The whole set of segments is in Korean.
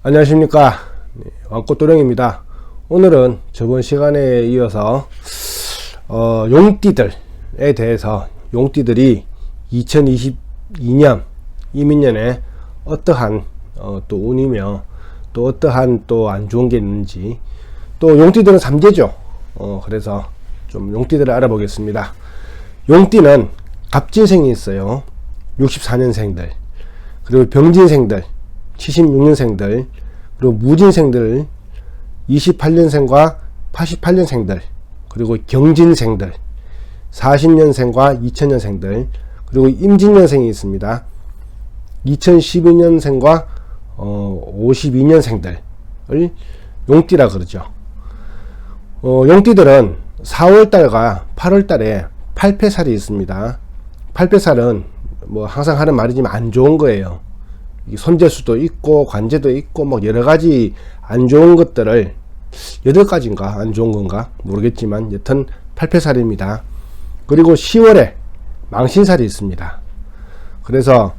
안녕하십니까. 네, 왕꽃도령입니다. 오늘은 저번 시간에 이어서 어, 용띠들에 대해서 용띠들이 2022년 이민년에 어떠한 어, 또 운이며 또 어떠한 또 안 좋은 게 있는지 또 용띠들은 삼재죠. 어, 그래서 좀 용띠들을 알아보겠습니다. 용띠는 갑진생이 있어요. 64년생들. 그리고 병진생들 76년생들 그리고 무진생들 28년생과 88년생들 그리고 경진생들 40년생과 2000년생들 그리고 임진년생이 있습니다. 2012년생과 어, 52년생들을 용띠라 그러죠. 어, 용띠들은 4월달과 8월달에 8패살이 있습니다. 8패살은 뭐 항상 하는 말이지만 안 좋은 거예요. 손재수도 있고 관제도 있고 뭐 여러 가지 안 좋은 것들을 여덟 가지인가 안 좋은 건가 모르겠지만 여튼 8패살입니다. 그리고 10월에 망신살이 있습니다. 그래서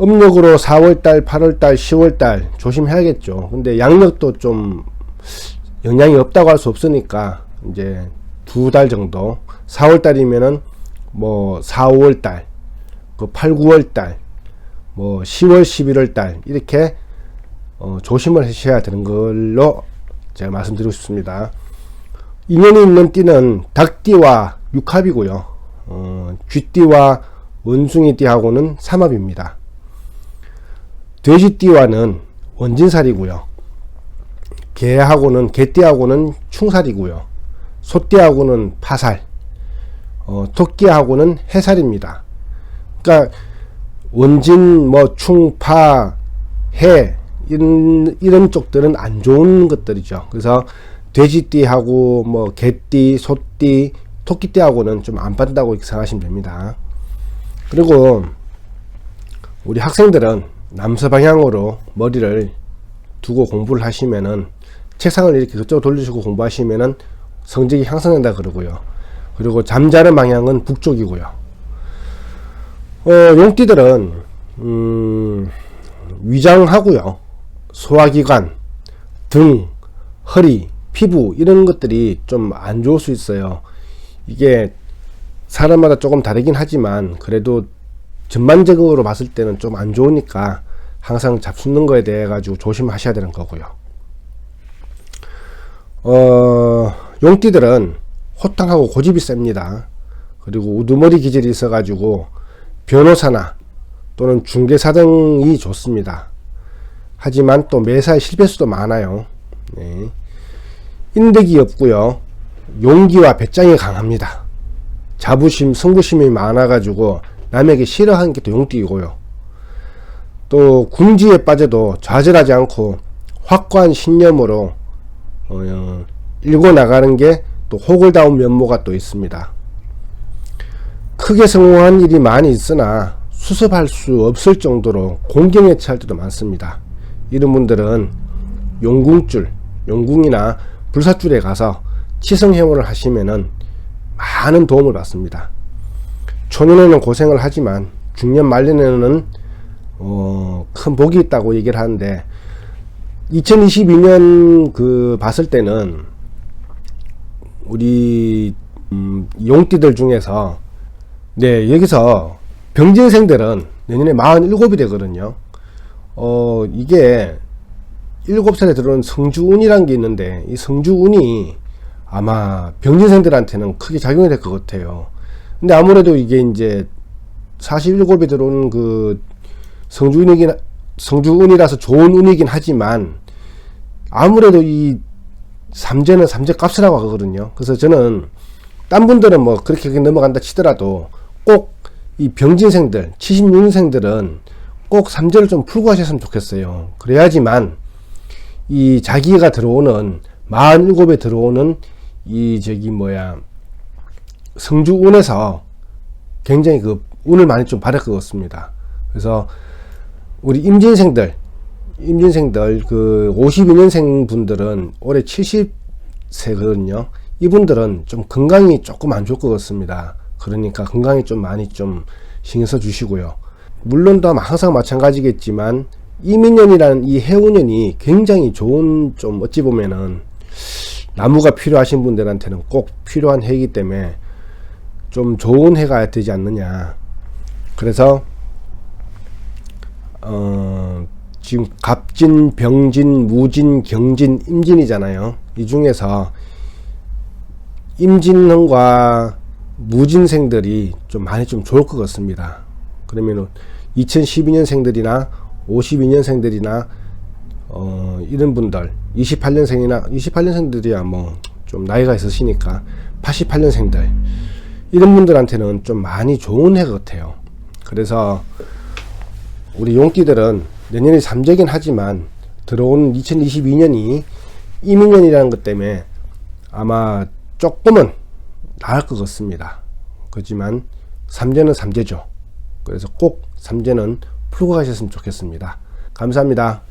음력으로 4월달, 8월달, 10월달 조심해야겠죠. 근데 양력도 좀 영향이 없다고 할 수 없으니까 이제 두 달 정도 4월달이면은 뭐 4, 5월달, 그 8, 9월달 뭐 10월, 11월 달 이렇게 어, 조심을 하셔야 되는 걸로 제가 말씀드리고 싶습니다. 인연이 있는 띠는 닭띠와 육합이고요. 어, 쥐띠와 원숭이 띠하고는 삼합입니다. 돼지띠와는 원진살이고요. 개하고는 개띠하고는 충살이고요. 소띠하고는 파살, 어, 토끼하고는 해살입니다. 그러니까 원진, 뭐, 충, 파, 해, 이런, 이런 쪽들은 안 좋은 것들이죠. 그래서 돼지띠하고, 뭐, 개띠, 소띠, 토끼띠하고는 좀 안 받는다고 생각하시면 됩니다. 그리고 우리 학생들은 남서 방향으로 머리를 두고 공부를 하시면은 책상을 이렇게 그쪽으로 돌리시고 공부하시면은 성적이 향상된다 그러고요. 그리고 잠자는 방향은 북쪽이고요. 어, 용띠들은 음, 위장하고요, 소화기관, 등, 허리, 피부 이런 것들이 좀 안 좋을 수 있어요. 이게 사람마다 조금 다르긴 하지만 그래도 전반적으로 봤을 때는 좀 안 좋으니까 항상 잡수는 거에 대해 가지고 조심하셔야 되는 거고요. 어, 용띠들은 호탕하고 고집이 셉니다. 그리고 우두머리 기질이 있어 가지고 변호사나 또는 중개사 등이 좋습니다. 하지만 또 매사에 실패수도 많아요. 네. 인덕이 없고요. 용기와 배짱이 강합니다. 자부심, 승부심이 많아가지고 남에게 싫어하는 게 또 용띠이고요. 또 궁지에 빠져도 좌절하지 않고 확고한 신념으로 어, 일고 나가는 게 또 호글다운 면모가 또 있습니다. 크게 성공한 일이 많이 있으나 수습할 수 없을 정도로 공경에 처할 때도 많습니다. 이런 분들은 용궁줄, 용궁이나 불사줄에 가서 치성행원을 하시면은 많은 도움을 받습니다. 초년에는 고생을 하지만 중년 말년에는 어, 큰 복이 있다고 얘기를 하는데 2022년 그 봤을 때는 우리 음, 용띠들 중에서 네, 여기서 병진생들은 내년에 47이 되거든요. 어, 이게 7살에 들어온 성주운이란 게 있는데, 이 성주운이 아마 병진생들한테는 크게 작용이 될 것 같아요. 근데 아무래도 이게 이제 47에 들어온 그 성주운이긴, 성주운이라서 좋은 운이긴 하지만, 아무래도 이 삼재는 삼재 값이라고 하거든요. 그래서 저는 딴 분들은 뭐 그렇게 넘어간다 치더라도 꼭 이 병진생들, 76년생들은 꼭 3절을 좀 풀고 하셨으면 좋겠어요. 그래야지만 이 자기가 들어오는 47에 들어오는 이 저기 뭐야 성주운에서 굉장히 그 운을 많이 좀 받을 것 같습니다. 그래서 우리 임진생들 임진생들 그 52년생 분들은 올해 70세거든요. 이분들은 좀 건강이 조금 안 좋을 것 같습니다. 그러니까 건강에 좀 많이 좀 신경 써 주시고요. 물론 또 항상 마찬가지겠지만 이민년이라는 이 해운년이 굉장히 좋은 좀 어찌 보면은 나무가 필요하신 분들한테는 꼭 필요한 해이기 때문에 좀 좋은 해가 되지 않느냐. 그래서 어 지금 갑진, 병진, 무진, 경진, 임진이잖아요. 이 중에서 임진과 무진생들이 좀 많이 좀 좋을 것 같습니다. 그러면은 2012년생들이나 52년생들이나 어 이런 분들 28년생이나 28년생들이야 뭐 좀 나이가 있으시니까 88년생들 이런 분들한테는 좀 많이 좋은 해 같아요. 그래서 우리 용띠들은 내년이 삼재긴 하지만 들어오는 2022년이 이민년이라는 것 때문에 아마 조금은 나을 것 같습니다. 그렇지만 삼재는 삼재죠. 그래서 꼭 삼재는 풀고 가셨으면 좋겠습니다. 감사합니다.